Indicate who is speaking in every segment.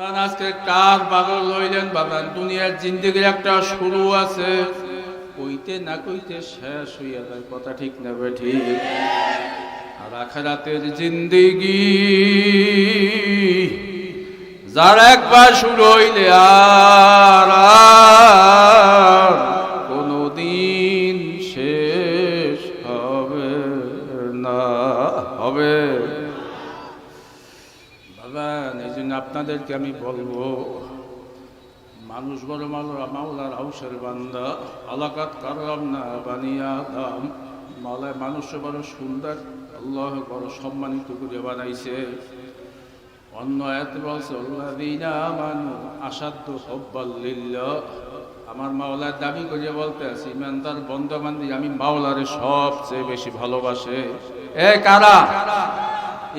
Speaker 1: বাবান আজকে কার বাগর লইলেন বাবান দুনিয়ার জিন্দগির একটা শুরু আছে। কইতে না কইতে শেষ হইয়া যায়। কথা ঠিক না ঠিক? আর আখেরাতের জিন্দিগি যার একবার শুরু হইলে আর আপনাদেরকে আমি বলব, মানুষ বড় মাওলা মাওলার আউসের বান্দা, আলাকাত কারলাম না বানিয়া দাম মাওলায় মানুষ বড় সুন্দর, আল্লাহ বড় সম্মানিত করে বানাইছে। অন্য এত বলছে আল্লাদিনা মানু আসাধ্য হব্বাল্লিল্লাহ আমার মাওলার দাবি করে বলতে আছি, ইমানদার বন্ধবান্ধি আমি মাওলারে সবচেয়ে বেশি ভালোবাসে। এ কারা?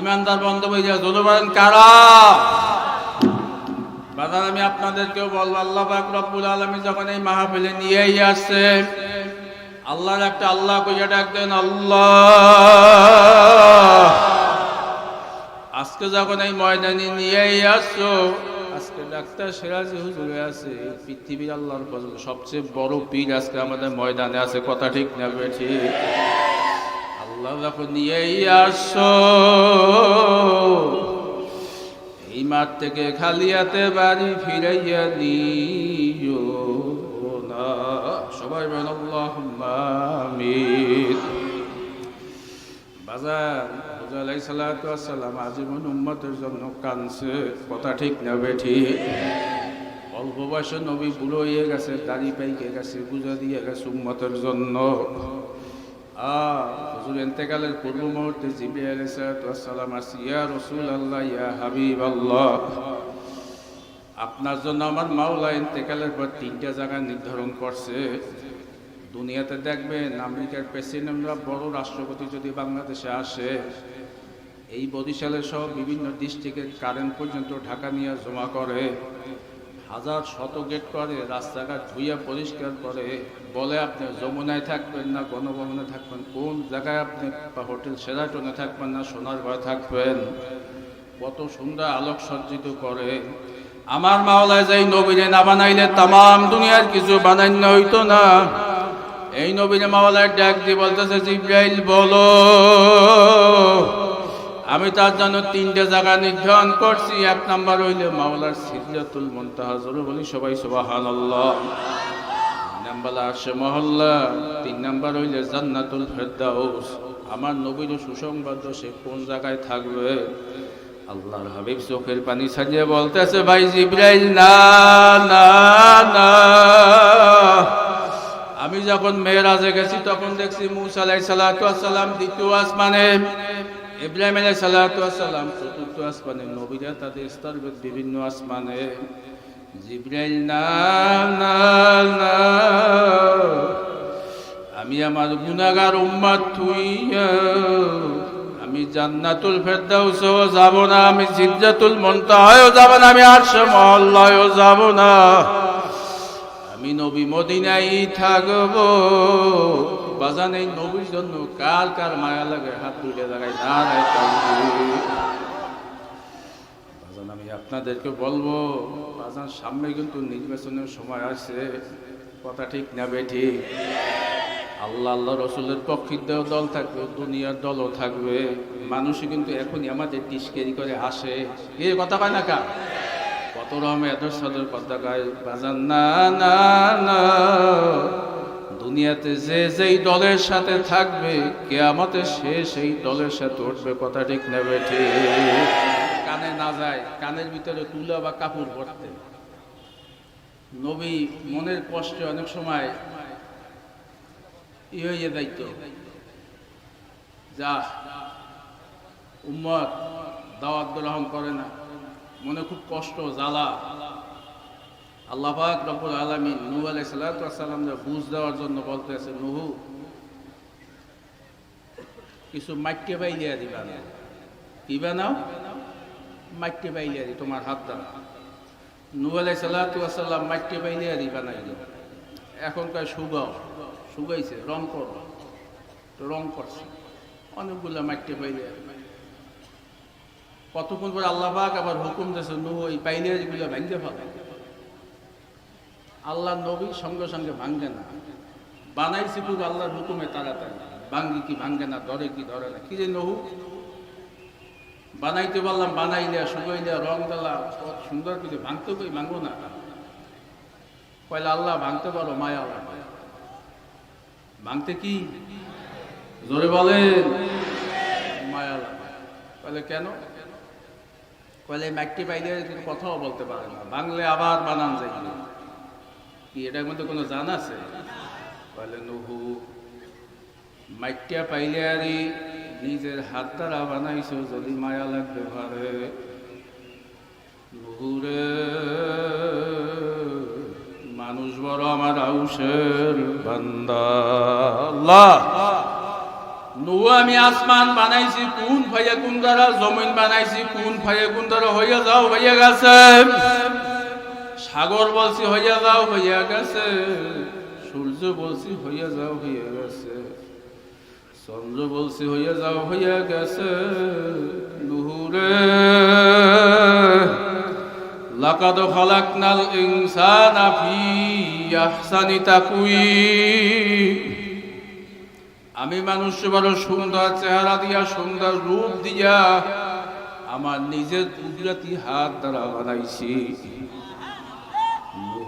Speaker 1: ইমানদার বন্ধ হয়ে যদি কারা? বাদান আমি আপনাদেরকেও বলব, আল্লাহ রব্বুল আলমী যখন এই মাহফিলে নিয়েই আসছে, আল্লাহর একটা আল্লাহ কইয়া ডাকতেন, আল্লাহ। আজকে যখন এই ময়দানে নিয়েই আসছো, আজকে ডাক্তার সিরাজি হুজুরে আছে পৃথিবীর আল্লাহর ফজল সবচেয়ে বড় পীর আজকে আমাদের ময়দানে আছে, কথা ঠিক না ঠিক? আল্লাহ যখন নিয়েই আসছো মাঠ থেকে খালি হাতে বাড়ি ফিরাইয়া নিও না। সবাই বলেন আমিন। বাজার, হুজুর আলাইহিস সালাতু সালাম আজীবন উম্মতের জন্য কানছে কথা ঠিক না বেঠি। অল্প বয়সে নবী বুড়ো হয়ে গেছে, দাড়ি পাইকে গেছে পূজা দিয়ে গেছে উম্মতের জন্য। হুজুর, এন্তেকালের পূর্ব মুহূর্তে জিবরি আলাইহিস সালাতু ওয়াস সালাম আসি ইয়া ইয়া হাবিবাল্লাহ। আপনার জন্য আমার মাওলা এন্তেকালের পর তিনটা জায়গা নির্ধারণ করছে। দুনিয়াতে দেখবেন, আমেরিকার প্রেসিডেন্টরা বড় রাষ্ট্রপতি যদি বাংলাদেশে আসে, এই বরিশালের সহ বিভিন্ন ডিস্ট্রিক্টের কারেন্ট পর্যন্ত ঢাকা নিয়ে জমা করে। হাজার শত গেট করে রাস্তাঘাট ধুইয়া পরিষ্কার করে বলে আপনি যমুনায় থাকবেন না, গণভবনে থাকবেন, কোন জায়গায় আপনি হোটেল সেরাটনে থাকবেন না, সোনার ঘরে থাকবেন। কত সুন্দর আলোক সজ্জিত করে। আমার মাওলায় যাই নবীরে না বানাইলে তাম দুনিয়ার কিছু বানাইন্য হইতো না। এই নবীরে মাওলায় ডাক দিয়ে বলতেছে, জিব্রাইল, বলো। আমি তার জন্য তিনটে জায়গা নির্ধারণ করছি। এক নাম্বার হইলে মাওলার সিদ্ধাতুল মন্তাহা জরুর বলি সবাই সুবাহান নাম্বার আসে মহল্লা, তিন নাম্বার হইলে জান্নাতুল ফেরদাউস। আমার নবীর সুসংবাদ সে কোন জায়গায় থাকবে? আল্লাহর হাবিব চোখের পানি ছাড়িয়ে বলতেছে, ভাই জিব্রাইল, না না না। আমি যখন মেয়েরাজে গেছি, তখন দেখছি মুসা আলাই সালাম দ্বিতীয় আসমানে। ইব্রাহিম আলাই সালাম চতুর্থ আসমানে, নবীরা তাদের স্তর বিভিন্ন আসমানে। জিব্রাইল না না আমি আমার গুনাগার উম্মাদ থুইয়া আমি জান্নাতুল ফেরদাউসও যাব না, আমি জিজ্জাতুল মন্তাহায়ও যাব না, আমি আরশে মহল্লায়ও যাব না। আমি নবী মদিনাই থাকব। বাজান এই নবীর জন্য কার কার মায়া লাগে? হাত তুলে লাগাই দাঁড়াই বাজান, আমি আপনাদেরকে বলব, বাজান, সামনে কিন্তু নির্বাচনের সময় আছে কথা ঠিক না বেঠি আল্লাহ আল্লাহ রসুলের পক্ষিতেও দল থাকবে, দুনিয়ার দলও থাকবে। মানুষই কিন্তু এখনই আমাদের টিসকেরি করে আসে। এ কথা কয় না কা কত রকম এত সদর কথা কয় বাজান, না না না। দুনিয়াতে যে যেই দলের সাথে থাকবে কেয়ামতে সে সেই দলের সাথে উঠবে, কথা ঠিক নেবে কানে না যায়, কানের ভিতরে তুলা বা কাপড় পরতে। নবী মনের কষ্টে অনেক সময় ই হয়ে যাইতো যা, উম্মত দাওয়াত গ্রহণ করে না। মনে খুব কষ্ট, জ্বালা। আল্লাহ পাক রব্বুল আলমী নুহ আলাই সাল্লাম বুঝ দেওয়ার জন্য বলতে আছে নুহু, কিছু মাইটে বাইলিয়া দিবা না। কি বানাও মাইটে বাইলিয়া দি, তোমার হাত দ্বারা। নুহ আলাই সাল্লাম মাইটে বাইলিয়া দি বানাইল এখনকার সুগাও শুকাইছে, রং করো। রং করছে। অনেকগুলো মাইটে বাইলিয়া কতক্ষণ পরে আল্লাহ পাক আবার হুকুম দিয়েছে নুহ, এই পাইলিয়ারিগুলো ভাঙতে ফেলে। আল্লাহ নবী সঙ্গে সঙ্গে ভাঙ্গে না। বানাইছি পুরো আল্লাহর হুকুমে তাড়াতাড়ি। ভাঙ্গি কি ভাঙ্গে না, ধরে কি ধরে না, কি রে নহু। বানাইতে বললাম বানাইলে শুকাইলে রং দিলা সুন্দর কিছু ভাঙতে কই ভাঙবো না। কয়লা আল্লাহ, ভাঙতে পারো, মায়া আল্লাহ। ভাঙতে কি? জোরে বলেন। মায়া কয়লে কেন? কয়লে পাইলে কিন্তু কথাও বলতে পারে না। বাংলে আবার বানান যায় কি, এটার মধ্যে কোনো জান আছে? কয়লে নহু মাইকটা পাইলে আরে নিজের হাত দ্বারা বানাইছো, যদি মায়া লাগতে পারেनुहुরে মানুষ বড় আমার আউসের বান্দা। নু আমি আসমান বানাইছি, কোন ভাইয়া কোন দ্বারা, জমিন বানাইছি, কোন ভাইয়া কোন দ্বারা হইয়া যাও, হইয়া গেছে। সাগর বলছি, হইয়া যাও, হইয়া গেছে। সূর্য বলছি, হইয়া যাও, হইয়া গেছে। চন্দ্র বলছি, হইয়া যাও, হইয়া গেছে। নুহুরে, লাকাদ খালাকনাল ইনসানা ফি আহসানি তাকওয়িম আমি মানুষ বড় সুন্দর চেহারা দিয়া, সুন্দর রূপ দিয়া, আমার নিজের কুদরতি হাত দ্বারা বানাইছি।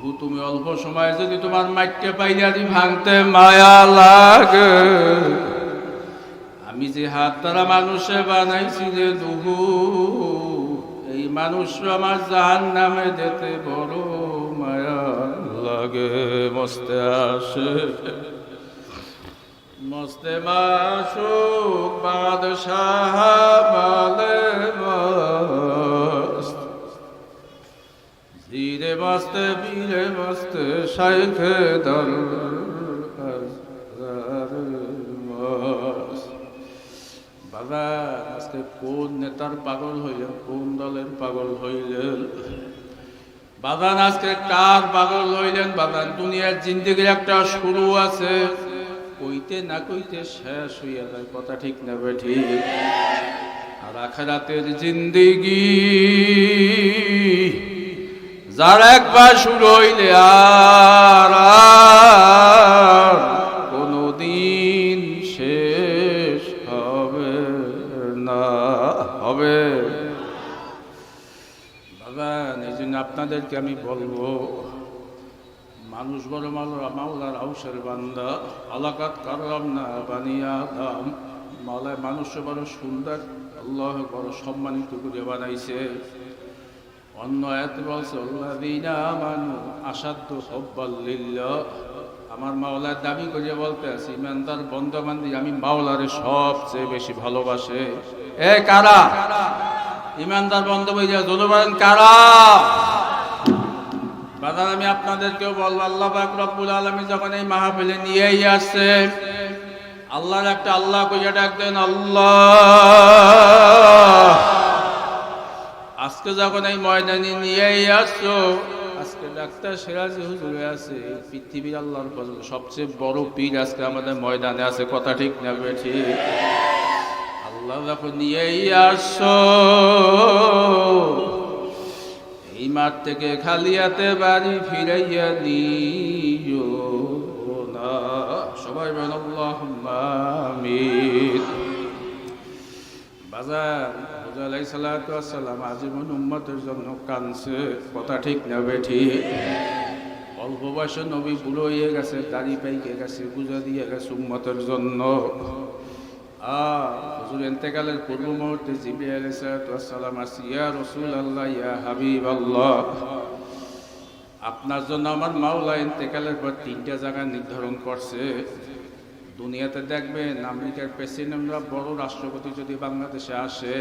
Speaker 1: বহু তুমি অল্প সময় যদি তোমার মাইককে পাইলে আদি ভাঙতে মায়া লাগে। আমি যে হাত দ্বারা মানুষে বানাইছি যে দুহু, এই মানুষ আমার জাহান নামে যেতে বড় মায়া লাগে। মস্তে আসে, মস্তে মাসুক বাদশাহ। মস্তে, বীরে মস্তে শাইখে দর বাবা, আজকে কোন নেতার পাগল হইলেন কোন দলের পাগল হইলেন? বাবান আজকে কার পাগল হইলেন বাবান দুনিয়ার জিন্দিগির একটা শুরু আছে। কইতে না কইতে শেষ হইয়া যায়, কথা ঠিক না ঠিক। আর আখেরাতের জিন্দিগি যার একবার শুরু হইলে আর কোনদিন শেষ হবে না, হবে। বাবা, এই জন্য আপনাদেরকে আমি বলব, মানুষ বড় মাওলা মাওলার আউসের বান্দা, আলাকাত কারলাম না বানিয়া দাম মাওলায় মানুষ বড় সুন্দর, আল্লাহ বড় সম্মানিত করে বানাইছে। অন্য এত বলছে মানু আসাধ্য হব্বাল্লিল্লাহ আমার মাওলার দাবি করে বলতে আছি, ইমানদার বন্ধবান্ধি আমি মাওলারে সবচেয়ে বেশি ভালোবাসে। এ কারা? ইমানদার বন্ধ যায় জনগণ কারা? বাদান আমি আপনাদেরকেও বলব, আল্লাহ পাক রব্বুল আলমী যখন এই মাহফিলে নিয়েই আসছে, আল্লাহর একটা আল্লাহ কইয়া ডাক দেন আল্লাহ আজকে যখন এই ময়দানে নিয়েই আসছো, আজকে ডাক্তার সিরাজি হুজুরে আছে পৃথিবীর আল্লাহর সবচেয়ে বড় পীর আজকে আমাদের ময়দানে আছে, কথা ঠিক না বে ঠিক? আল্লাহ যখন নিয়েই আসছো, এই মাঠ থেকে খালি হাতে বাড়ি ফিরাইয়া দিও না। সবাই বলেন, আল্লাহুম্মা আমিন। বাজার আলাইহিস সালাম, আজীবন উম্মতের জন্য কানছে কথা ঠিক না বেঠি। অল্প বয়সে নবী বুড়ো হয়ে গেছে, দাড়ি পাইকে গেছে, পূজা দিয়ে গেছে উম্মতের জন্য। হুজুর এতেকালের পূর্ব মুহূর্তে জিবরিল আলাইহিস সালাতু ওয়াস সালাম আসি ইয়া রাসূলুল্লাহ, ইয়া হাবিবাল্লাহ। আপনার জন্য আমার মাওলা ইন্তেকালের পর তিনটা জায়গা নির্ধারণ করছে। দুনিয়াতে দেখবেন আমেরিকার প্রেসিডেন্টরা বড় রাষ্ট্রপতি যদি বাংলাদেশে আসে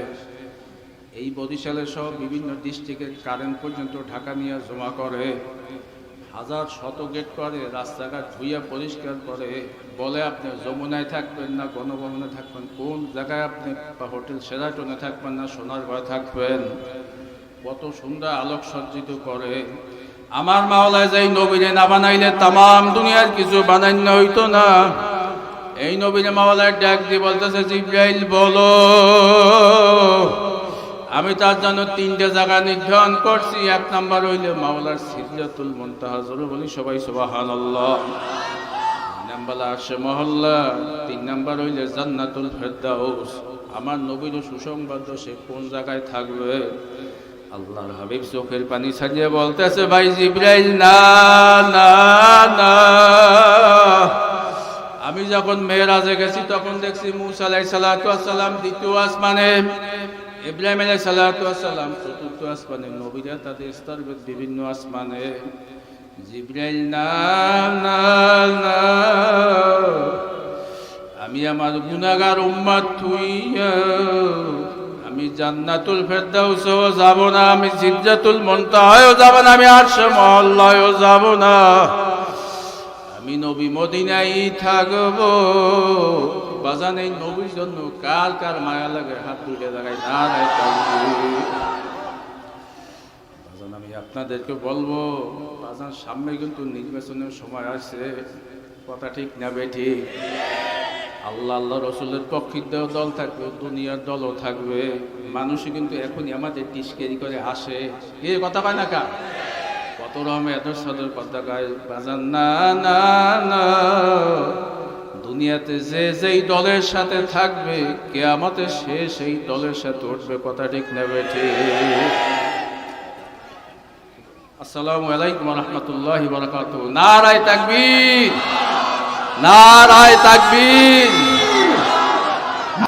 Speaker 1: এই বরিশালের সহ বিভিন্ন ডিস্ট্রিক্টের কারেন্ট পর্যন্ত ঢাকা নিয়ে জমা করে। হাজার শত গেট করে রাস্তাঘাট ধুইয়া পরিষ্কার করে। বলে আপনি যমুনায় থাকবেন না, গণভবনে থাকবেন, কোন জায়গায় আপনি বা হোটেল সেরাটনে থাকবেন না, সোনার ঘরে থাকবেন। কত সুন্দর আলোক সজ্জিত করে। আমার মাওলায় যাই নবীনে না বানাইলে তাম দুনিয়ার কিছু বানাইন্য হইতো না। এই নবীরে মাওলায় ডাক দিয়ে বলতেছে, জিব্রাইল, বলো। আমি তার জন্য তিনটে জায়গা নির্ধারণ করছি। এক নাম্বার হইলে মাওলার সিদ্ধাতুল মন্তাহাজর বলি সবাই সুবাহান নাম্বার আসে মহল্লা, তিন নাম্বার হইলে জান্নাতুল ফেরদাউস। আমার নবীর সুসংবাদ সে কোন জায়গায় থাকবে? আল্লাহর হাবিব চোখের পানি ছাড়িয়ে বলতেছে, ভাই জিব্রাইল, না না না। আমি যখন মেয়েরাজে গেছি, তখন দেখছি মুসা আলাই সালাম দ্বিতীয় আসমানে। ইব্রাহিম আলাই সালাম চতুর্থ আসমানে নবীরা তাদের স্তরবেদ বিভিন্ন আসমানে। জিব্রাইল না না আমি আমার গুনাগার উম্মাত থুইয়া আমি জান্নাতুল ফেরদাউসও যাব না, আমি সিদ্ধাতুল মন্তাহায়ও যাব না, আমি আরশে মহল্লায়ও যাব না। আমি নবী মদিনাই থাকব। বাজান এই নবীর জন্য কার কার মায়া লাগে, হাত তুলে লাগাই বাজান, আমি আপনাদেরকে বলব, বাজান, সামনে কিন্তু নির্বাচনের সময় আসছে। কথা ঠিক না বেঠিক আল্লাহ আল্লাহ রসুলের পক্ষিতেও দল থাকবে, দুনিয়ার দলও থাকবে। মানুষই কিন্তু এখনই আমাদের টিসকেরি করে আসে। এ কথা পায় না কা কত সদর কথা বাজান। না না না, দুনিয়াতে যে যেই দলের সাথে থাকবে, কেয়ামতে সে সেই দলের সাথে উঠবে, কথা ঠিক নেবে ঠিক। আসসালামু আলাইকুম রহমতুল্লাহ বরকাত নারায় তাকবীর নারায় তাকবীর।